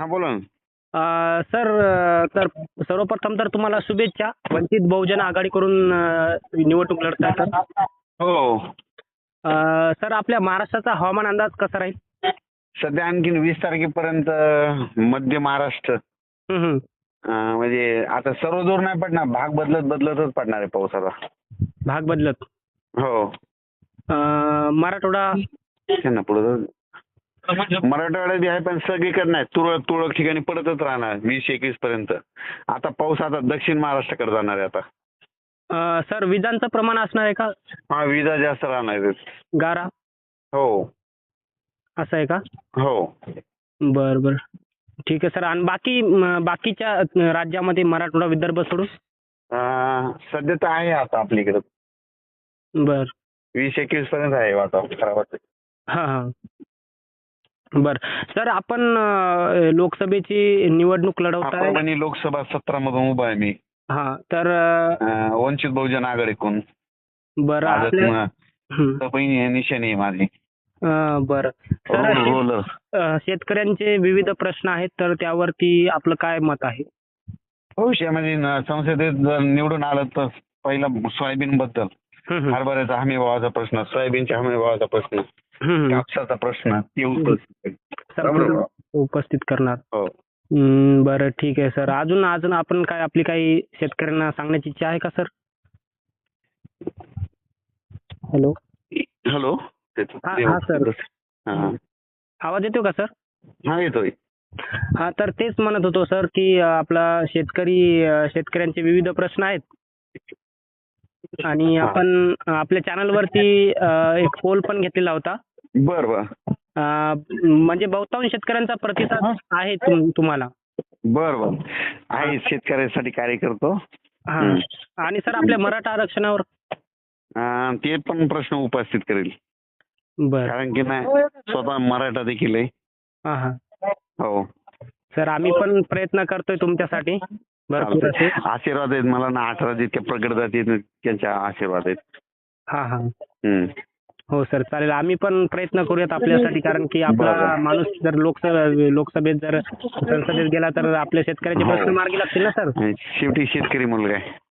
हा बोला ना. अ, सर अ, तर सर्वप्रथम तर तुम्हाला शुभेच्छा. वंचित बहुजन आघाडीकडून अ, निवडणूक लढताय. तर हो. अ, सर आपल्या महाराष्ट्राचा हवामान अंदाज कसा राहील? सध्या आणखीन वीस तारखेपर्यंत मध्य महाराष्ट्र. अं, म्हणजे आता सर्व जोर नाही पडणार. भाग बदलत बदलतच पडणार आहे आता भाग बदलत. हो. अ, मराठवाडा? पुढं मराठवाड्यात आहे पण सगळीकडे नाही. तुरळक तुरळक ठिकाणी पडतच राहणार वीस एकवीस पर्यंत. आता पाऊस आता दक्षिण महाराष्ट्राकडे जाणार आहे आता. अ, सर विजांचं प्रमाण असणार आहे का? हा विजा जास्त राहणार आहेत गारा? हो. असं आहे का? हो. बरं बरं. ठीक आहे सर. आणि बाकी म, बाकीच्या अ, राज्यामध्ये मराठवाडा विदर्भ सोडून? अं, सध्या तर आहे आता आपल्या इकडं बरं. वीस एकवीस पर्यंत आहे वातावरण. खराब हां हां. बरं. सर आपण लोकसभेची निवडणूक लढवताय. परभणी लोकसभा सतरा मधून उभा आहे मी. हां तर वंचित बहुजन आघाडीकडून. बरं आपल्या हं. निशाणी आहे माझी. अ, बरं. सर शेतकऱ्यांचे विविध प्रश्न आहेत तर त्यावरती आपलं काय मत आहे? भविष्यामध्ये न- संसदेत जर निवडून आलं तर पहिला सोयाबीन बद्दल हं, हं. हरभऱ्याचा हमी भावाचा प्रश्न सोयाबीनच्या हमी भावाचा प्रश्न. कापसाचा प्रश्न ते उपस्थित. उपस्थित करणार? हो. बरं ठीक आहे सर. अजून अजून आपण काय आपली काही शेतकऱ्यांना सांगण्याची इच्छा आहे का सर? हॅलो? हॅलो? हा, सर. हा. आवाज येतो का सर? हा येतोय. हा तर तेच म्हणत होतो सर की आपला शेतकरी शेतकऱ्यांचे विविध प्रश्न आहेत. आणि. आपण आपल्या चॅनलवरती अ, एक पोल पण घेतलेला होता. बर बर. म्हणजे बहुतांश शेतकऱ्यांचा प्रतिसाद आहे तुम- तुम्हाला. बर बर. आहे शेतकऱ्यासाठी कार्य करतो. हा. आणि सर आपल्या मराठा आरक्षणावर? अं, ते पण प्रश्न उपस्थित करेल. बर. कारण की नाही स्वतः मराठा देखील आहे. हा हा. हो. सर आम्ही पण प्रयत्न करतोय तुमच्यासाठी. भरपूर असे. आशीर्वाद आहेत मला ना अठरा जितके प्रगट जाती त्यांच्या आशीर्वाद आहेत हा हा. हो सर चालेल आम्ही पण प्रयत्न करूयात आपल्यासाठी कारण की आपला. माणूस जर लोकसभा लोकसभेत जर संसदेत गेला तर आपल्या शेतकऱ्याचे हो. प्रश्न मार्गी लागतील ना सर शेवटी शेतकरी मुलगा आहे